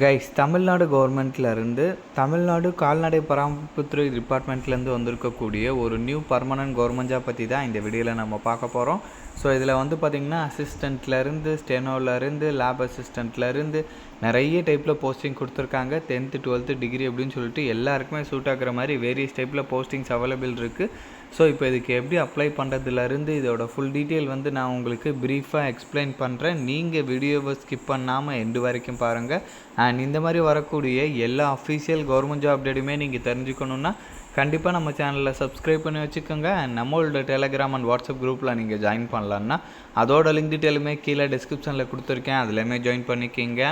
Guys Tamil Nadu கவர்மெண்ட்லேருந்து தமிழ்நாடு கால்நடை பராமரிப்புத்துறை டிபார்ட்மெண்ட்லேருந்து வந்திருக்கக்கூடிய ஒரு நியூ பர்மனன்ட் கவர்மெண்ட் ஜாப் பற்றி தான் இந்த வீடியோவில் நம்ம பார்க்க போகிறோம் ஸோ இதில் வந்து பார்த்திங்கன்னா அசிஸ்டண்ட்லேருந்து ஸ்டெனோலேருந்து லேப் அசிஸ்டண்ட்லேருந்து நிறைய டைப்பில் போஸ்டிங் கொடுத்துருக்காங்க. டென்த்து டுவெல்த்து டிகிரி அப்படின்னு சொல்லிட்டு எல்லாருக்குமே சூட் ஆகிற மாதிரி வேரியஸ் டைப்பில் போஸ்டிங்ஸ் அவைலபிள் இருக்குது ஸோ இப்போ இதுக்கு எப்படி அப்ளை பண்ணுறதுலேருந்து இதோட ஃபுல் டீட்டெயில் வந்து நான் உங்களுக்கு ப்ரீஃபாக எக்ஸ்பிளைன் பண்ணுறேன் நீங்கள் வீடியோவை ஸ்கிப் பண்ணாமல் எண்டு வரைக்கும் பாருங்கள் அண்ட் இந்த மாதிரி வரக்கூடிய எல்லா அஃபீஷியல் கவர்மெண்ட் ஜாப் அப்டேட்டுமே நீங்கள் தெரிஞ்சுக்கணுன்னா கண்டிப்பாக நம்ம சேனலில் சப்ஸ்கிரைப் பண்ணி வச்சுக்கோங்க. அண்ட் நம்மளோட டெலகிராம் அண்ட் வாட்ஸ்அப் குரூப்பில் நீங்கள் ஜாயின் பண்ணலான்னா அதோட லிங்க் டீட்டெயிலுமே கீழே டிஸ்கிரிப்ஷனில் கொடுத்துருக்கேன். அதுலேயுமே ஜாயின் பண்ணிக்கிங்க.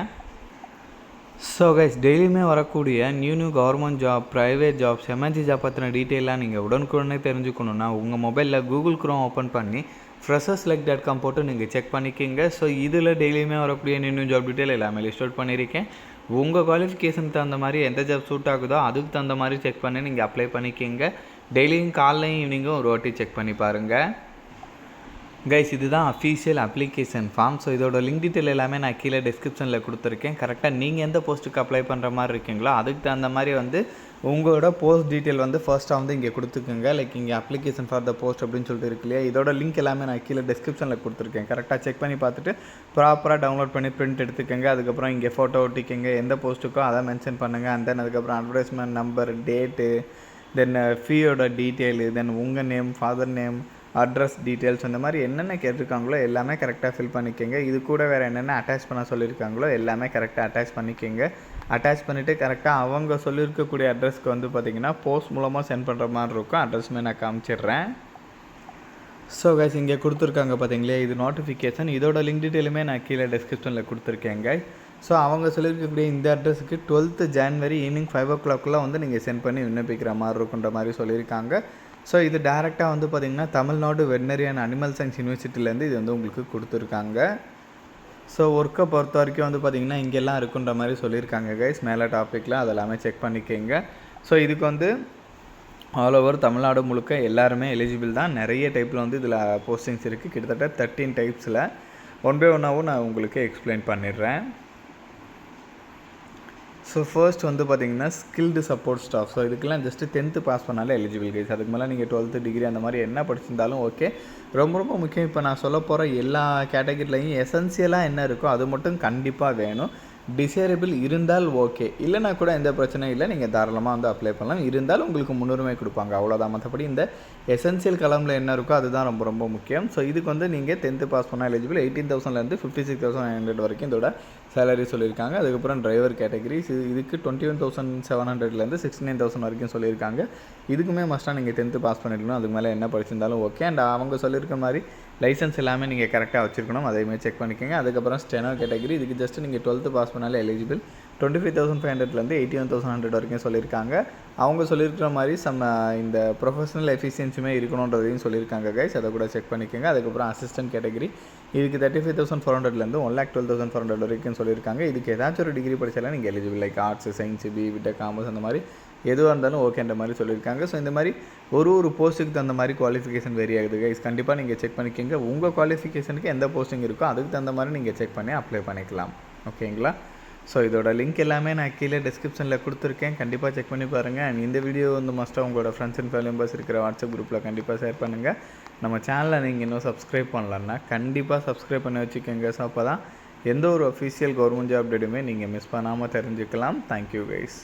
ஸோ கைஸ் டெய்லியுமே வரக்கூடிய new new government job private jobs எமர்ஜி job பற்றின டீட்டெயிலாக நீங்கள் உடனுக்குடனே தெரிஞ்சுக்கணுன்னா உங்கள் மொபைலில் கூகுள் குரோம் ஓப்பன் பண்ணி ஃப்ரெஷர்ஸ் லைக் டாட் காம் போட்டு நீங்கள் செக் பண்ணிக்கிங்க. ஸோ இதில் டெய்லியுமே வரக்கூடிய நியூ நியூ ஜாப் டீட்டெயில் எல்லாமே லிஸ்ட் அவுட் பண்ணியிருக்கேன் உங்கள் குவாலிஃபிகேஷனுக்கு தகுந்த மாதிரி எந்த ஜாப் சூட் ஆகுதோ அதுக்கு தகுந்த மாதிரி செக் பண்ணி நீங்கள் அப்ளை பண்ணிக்கிங்க. டெய்லியும் காலையும் ஈவினிங்கும் ஒரு வாட்டி செக் பண்ணி பாருங்கள் கைஸ் இதுதான் அஃபீஷியல் அப்ளிகேஷன் ஃபார்ம் ஸோ இதோட லிங்க் டீட்டெயில் எல்லாமே நான் கீழே டிஸ்கிரிப்ஷனில் கொடுத்துருக்கேன். கரெக்டாக நீங்கள் எந்த போஸ்ட்டுக்கு அப்ளை பண்ணுற மாதிரி இருக்கீங்களோ அதுக்கு தகுந்த மாதிரி வந்து உங்களோட போஸ்ட் டீட்டெயில் வந்து ஃபர்ஸ்ட்டாக வந்து இங்கே கொடுத்துக்குங்க. லைக் இங்கே அப்ளிகேஷன் ஃபார் த போஸ்ட் அப்படின்னு சொல்லிட்டு இருக்கு இல்லையா? இதோட லிங்க் எல்லாமே நான் கீழே டிஸ்கிரிப்ஷனில் கொடுத்துருக்கேன். கரெக்டாக செக் பண்ணி பார்த்துட்டு ப்ராப்பராக டவுன்லோட் பண்ணி பிரிண்ட் எடுத்துக்கோங்க. அதுக்கப்புறம் இங்கே ஃபோட்டோ ஒட்டிக்கோங்க. எந்த போஸ்ட்டுக்கோ அதை மென்ஷன் பண்ணுங்கள் அண்ட் தென் அதுக்கப்புறம் அட்வர்டைஸ்மெண்ட் நம்பர் டேட்டு தென் ஃபீயோட டீட்டெயிலு தென் உங்கள் name father name address details அந்த மாதிரி என்னென்ன கேட்டிருக்காங்களோ எல்லாமே கரெக்டாக ஃபில் பண்ணிக்கோங்க. இது கூட வேறு என்னென்ன அட்டாச் பண்ண சொல்லியிருக்காங்களோ எல்லாமே கரெக்டாக அட்டாச் பண்ணிக்கோங்க. அட்டாச் பண்ணிவிட்டு கரெக்டாக அவங்க சொல்லியிருக்கக்கூடிய அட்ரஸ்க்கு வந்து பார்த்திங்கன்னா போஸ்ட் மூலமாக சென்ட் பண்ணுற மாதிரி இருக்கும். அட்ரஸுமே நான் காமிச்சிடுறேன். ஸோ கைஸ் இங்கே கொடுத்துருக்காங்க பார்த்தீங்களே இது நோட்டிஃபிகேஷன் இதோட லிங்க் டீட்டெயிலுமே நான் கீழே டிஸ்கிரிப்ஷனில் கொடுத்துருக்கேங்க ஸோ அவங்க சொல்லியிருக்கக்கூடிய இந்த அட்ரஸுக்கு twelfth January evening five o கிளாக்குள்ளே வந்து நீங்கள் சென்ட் பண்ணி விண்ணப்பிக்கிற மாதிரி இருக்குன்ற மாதிரி சொல்லியிருக்காங்க. ஸோ இது டேரெக்டாக வந்து பார்த்திங்கன்னா Tamil Nadu veterinary and animal science யூனிவர்சிட்டிலேருந்து இது வந்து உங்களுக்கு கொடுத்துருக்காங்க. ஸோ ஒர்க்கை பொறுத்த வரைக்கும் வந்து பார்த்திங்கன்னா இங்கெல்லாம் இருக்குன்ற மாதிரி சொல்லியிருக்காங்க கைஸ் மேலே டாப்பிக்கில் அதெல்லாமே செக் பண்ணிக்கோங்க. ஸோ இதுக்கு வந்து ஆல் ஓவர் தமிழ்நாடு முழுக்க எல்லாருமே எலிஜிபிள் தான். நிறைய டைப்பில் வந்து இதில் போஸ்டிங்ஸ் இருக்குது கிட்டத்தட்ட தேர்ட்டீன் டைப்ஸில் ஒன் பை ஒன்னாகவும் நான் உங்களுக்கு எக்ஸ்பிளைன் பண்ணிடுறேன். ஸோ ஃபர்ஸ்ட் வந்து பார்த்தீங்கன்னா ஸ்கில்டு சப்போர்ட் ஸ்டாஃப் ஸோ இதுக்கெல்லாம் ஜஸ்ட்டு டென்த்து பாஸ் பண்ணாலே எலிஜிபிள் கைஸ் அதுக்கு மேலே நீங்கள் டுவெல்த்து டிகிரி அந்த மாதிரி என்ன படிச்சிருந்தாலும் ஓகே ரொம்ப ரொம்ப முக்கியம். இப்போ நான் சொல்ல போகிற எல்லா கேட்டகரிலையும் எசென்சியலாக என்ன இருக்கோ அது மட்டும் கண்டிப்பாக வேணும். டிசேரபிள் இருந்தால் ஓகே இல்லைனா கூட எந்த பிரச்சனையும் இல்லை. நீங்கள் தாராளமாக வந்து அப்ளை பண்ணலாம். இருந்தாலும் உங்களுக்கு முன்னுரிமை கொடுப்பாங்க. அவ்வளோதான் மற்றபடி இந்த எசென்சியல் கலமில் என்ன இருக்கோ அதுதான் ரொம்ப ரொம்ப முக்கியம். ஸோ இதுக்கு வந்து நீங்கள் டென்த்து பாஸ் பண்ணால் எலிஜிபிள் எயிட்டீன் தௌசண்ட்லேருந்து ஃபிஃப்டி சிக்ஸ் தௌசண்ட் ஹண்ட்ரட் வரைக்கும் இதோட சேலரி சொல்லியிருக்காங்க. அதுக்கப்புறம் டிரைவர் இது இதுக்கு டுவெண்ட்டி ஒன் தௌசண்ட் செவன் ஹண்ட்ரட்லேருந்து சிக்ஸ்டி நைன் தௌசண்ட் வரைக்கும் சொல்லியிருக்காங்க. இதுக்குமே மஸ்ட்டாக நீங்கள் டென்த்து பாஸ் பண்ணிருக்கணும் அதுக்கு மேலே என்ன படிச்சிருந்தாலும் ஓகே அண்ட் அவங்க சொல்லியிருக்க மாதிரி லைசன்ஸ் எல்லாமே நீங்கள் கரெக்டாக வச்சுருக்கணும். அதேமாதிரி செக் பண்ணிக்கோங்க. அதுக்கப்புறம் ஸ்டெனோ கேட்டகரி இதுக்கு ஜஸ்ட் நீங்கள் டுவெல்த்து பாஸ் பண்ணாலே eligible twenty five thousand five ஹண்ட்ரட்லேருந்து எயிட்டி ஒன் தௌசண்ட் ஹண்ட்ரட் வரைக்கும் சொல்லியிருக்காங்க. அவங்க சொல்லியிருக்கிற மாதிரி சம் இந்த ப்ரொஃபஷனல் எஃபிஷியன்சியுமே இருக்கணுன்றதையும் சொல்லியிருக்காங்க கைஸ் அதை கூட செக் பண்ணிக்கோங்க. அதுக்கப்புறம் அசிஸ்டன்ட் கேட்டகரி இதுக்கு தேர்ட்டி ஃபைவ் தௌசண்ட் ஃபோர் ஹண்ட்ரட்லேருந்து one lakh twelve thousand four hundred வரைக்கும் சொல்லியிருக்காங்க. இதுக்கு ஏதாச்சும் ஒரு டிகிரி படித்தாலும் நீங்கள் eligible like arts science B விட்ட காமர்ஸ் அந்த மாதிரி எதுவாக இருந்தாலும் ஓகேன்ற மாதிரி சொல்லியிருக்காங்க. ஸோ இந்த மாதிரி ஒரு ஒரு போஸ்ட்டுக்கு தகுந்த மாதிரி குவாலிஃபிகேஷன் வெரி ஆகுது கைஸ் கண்டிப்பாக நீங்கள் செக் பண்ணிக்கோங்க. உங்கள் குவாலிஃபிகேஷனுக்கு எந்த போஸ்டிங் இருக்கோ அதுக்கு தகுந்த மாதிரி நீங்கள் செக் பண்ணி அப்ளை பண்ணிக்கலாம். ஓகேங்களா ஸோ இதோட லிங்க் எல்லாமே நான் கீழே டிஸ்கிரிப்ஷனில் கொடுத்துருக்கேன். கண்டிப்பாக செக் பண்ணி பாருங்கள் அண்ட் இந்த வீடியோ வந்து மஸ்ட்டாக உங்களோட ஃப்ரெண்ட்ஸ் அண்ட் ஃபேமிலி மெம்பர்ஸ் இருக்கிற வாட்ஸ்அப் குரூப்பில் கண்டிப்பாக ஷேர் பண்ணுங்கள் நம்ம சேனலை நீங்கள் இன்னும் சப்ஸ்கிரைப் பண்ணலன்னா கண்டிப்பாக சப்ஸ்கிரைப் பண்ணி வச்சுக்கோங்க. ஸோ அப்போ தான் எந்த ஒரு அஃபீஷியல் கவர்மெண்ட் ஜாப் டேட்டுமே நீங்கள் மிஸ் பண்ணாமல் தெரிஞ்சுக்கலாம். Thank you guys